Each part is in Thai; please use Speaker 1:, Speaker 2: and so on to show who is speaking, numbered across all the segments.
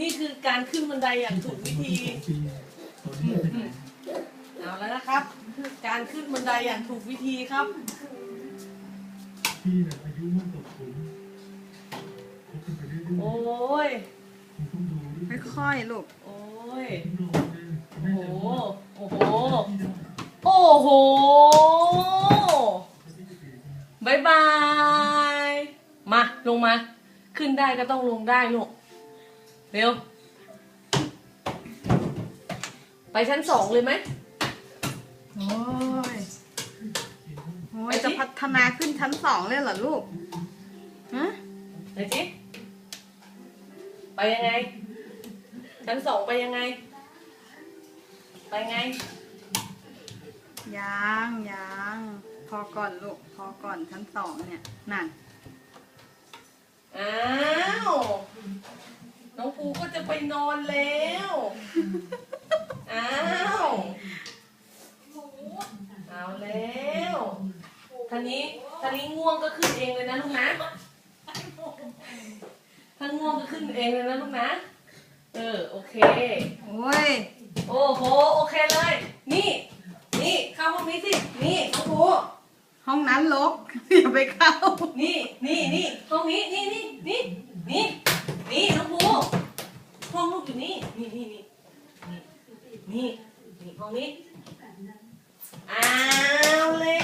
Speaker 1: นี่คือการขึ้นบันไดอย่างถูกวิธี
Speaker 2: สองปีตอนนี้ไปไหน
Speaker 1: เอาแล้วนะครับ การขึ้นบันไดอย่างถูกวิธีครับ
Speaker 2: พี่น่ะอายุมากกว่าผมคบกันไปเรื่อยๆ
Speaker 1: โอ้ย
Speaker 2: คุณต้องดูด้วย
Speaker 3: ค่อยๆลูก
Speaker 1: โอ้ย
Speaker 2: ต้องรอเลย
Speaker 1: โอ้
Speaker 2: แม่
Speaker 1: โห
Speaker 2: จะ
Speaker 1: โอ้โห
Speaker 2: พี่ได้
Speaker 1: โอ้โห
Speaker 2: แล้วพี่จะปีน
Speaker 1: บายบายมาลงมา ขึ้นได้ก็ต้องลงได้ลูก เร็ว ไปชั้นสองเลยไหม
Speaker 3: โอ้ย โอ้ย จะพัฒนาขึ้นชั้นสองเลยเหรอลูกฮะ
Speaker 1: ไหนจิไปยังไง ชั้นสองไปยังไง ไปไง
Speaker 3: ยังยังพอก่อนลูก พอก่อนชั้นสองเนี่ย นั่น
Speaker 1: อ้าว น้องภูก็จะไปนอนแล้ว อ้าว เอาแล้วท่านี้ท่านี้ง่วงก็ขึ้นเองเลยนะลูกนะถ้าง่วงก็ขึ้นเองเลยนะลูกนะ เออโอเค
Speaker 3: โอ้ย
Speaker 1: โอ้โหโอเคเลย นี่ นี่เข้าห้องนี้สิ นี่น้องภู
Speaker 3: ห้องนั้นลกอย่าไปเข้า
Speaker 1: นี่นี่นี่ห้องนี้นี่นี่นี่นี่นี่น้องภูห้องลูกอยู่ นี่นี่นี่นี่นี่นี่ห้องนี้อ้าวแล้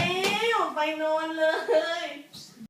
Speaker 1: วไปนอนเลย